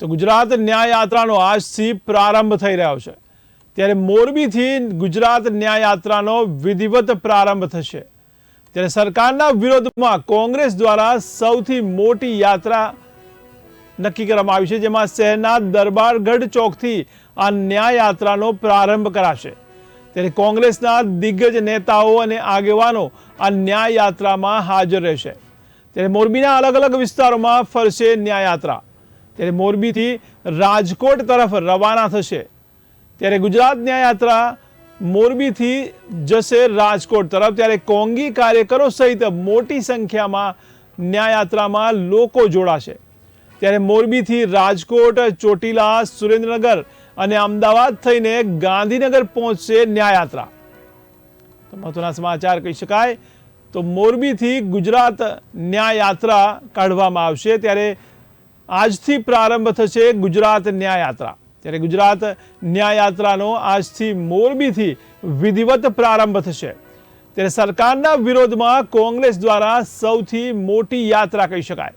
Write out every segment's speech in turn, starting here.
તો ગુજરાત ન્યાય યાત્રાનો આજથી પ્રારંભ થઈ રહ્યો છે. ત્યારે મોરબીથી ગુજરાત ન્યાય યાત્રાનો વિધિવત પ્રારંભ થશે. ત્યારે સરકારના વિરોધમાં કોંગ્રેસ દ્વારા સૌથી મોટી યાત્રા નક્કી કરવામાં આવી છે, જેમાં શહેરના દરબારગઢ ચોકથી આ ન્યાય યાત્રાનો પ્રારંભ કરાશે. ત્યારે કોંગ્રેસના દિગ્ગજ નેતાઓ અને આગેવાનો આ ન્યાય યાત્રામાં હાજર રહેશે. ત્યારે મોરબીના અલગ અલગ વિસ્તારોમાં ફરશે ન્યાય યાત્રા ત્યારે મોરબીથી રાજકોટ તરફ રવાના થશે. ત્યારે ગુજરાત ન્યાયયાત્રા મોરબીથી જશે રાજકોટ તરફ. ત્યારે કોંગી કાર્યકરો સહિત મોટી સંખ્યામાં ન્યાયયાત્રામાં લોકો જોડાશે. ત્યારે મોરબીથી રાજકોટ, ચોટીલા, સુરેન્દ્રનગર અને અમદાવાદ થઈને ગાંધીનગર પહોંચશે ન્યાયયાત્રા. તો મહત્વના સમાચાર કહી શકાય. તો મોરબીથી ગુજરાત ન્યાય યાત્રા કાઢવામાં આવશે. ત્યારે આજથી પ્રારંભ થશે ગુજરાત ન્યાયયાત્રા. ત્યારે ગુજરાત ન્યાય યાત્રાનો આજથી મોરબીથી વિધિવત પ્રારંભ થશે. ત્યારે સરકારના વિરોધમાં કોંગ્રેસ દ્વારા સૌથી મોટી યાત્રા કહી શકાય.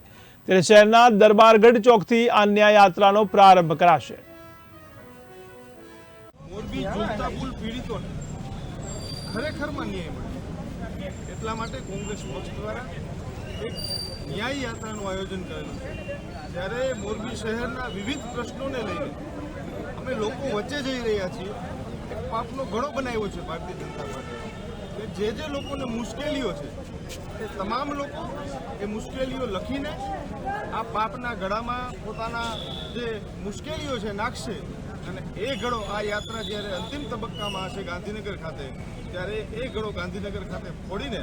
ત્યારે શહેરના દરબારગઢ ચોકથી આ ન્યાય યાત્રાનો પ્રારંભ કરાશે. ખરેખરમાં ન્યાય મળે. એટલા માટે કોંગ્રેસ પક્ષ દ્વારા એક ન્યાય યાત્રાનું આયોજન કરેલું છે. ત્યારે મોરબી શહેરના વિવિધ પ્રશ્નોને લઈને અમે લોકો વચ્ચે જઈ રહ્યા છીએ, એક પાપનો ઘણો બનાવ્યો છે ભારતીય જનતા પાર્ટીએ. કે જે જે લોકોને મુશ્કેલીઓ છે, એ તમામ લોકો એ મુશ્કેલીઓ લખીને આ પાપના ગળામાં પોતાના જે મુશ્કેલીઓ છે, નાખશે અને એ ઘડો આ યાત્રા જ્યારે અંતિમ તબક્કામાં હશે ગાંધીનગર ખાતે, ત્યારે એ ઘડો ગાંધીનગર ખાતે ફોડીને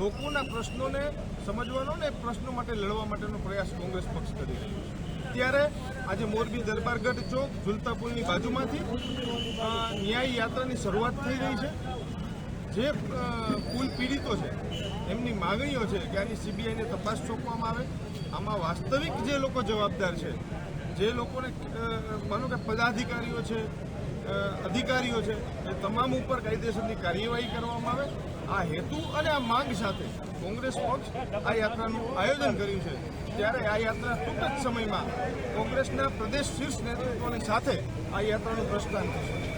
લોકોના પ્રશ્નોને સમજવાનો ને પ્રશ્નો માટે લડવા માટેનો પ્રયાસ કોંગ્રેસ પક્ષ કરી રહ્યો ત્યારે આજે મોરબી દરબારગઢ ચોક, ઝુલતા પુલની બાજુમાંથી ન્યાય યાત્રાની શરૂઆત થઈ રહી છે. જે કુલ પીડિતો છે, એમની માગણીઓ છે કે આની સીબીઆઈને તપાસ સોંપવામાં આવે. આમાં વાસ્તવિક જે લોકો જવાબદાર છે જે લોકોને માનો કે પદાધિકારીઓ છે અધિકારીઓ છે, એ તમામ ઉપર કાયદેસરની કાર્યવાહી કરવામાં આવે. આ હેતુ અને આ માંગ સાથે કોંગ્રેસ પક્ષ આ યાત્રાનું આયોજન કર્યું છે. ત્યારે આ યાત્રા ટૂંક જ સમયમાં કોંગ્રેસના પ્રદેશ શીર્ષ નેતૃત્વની સાથે આ યાત્રાનું પ્રસ્થાન થશે.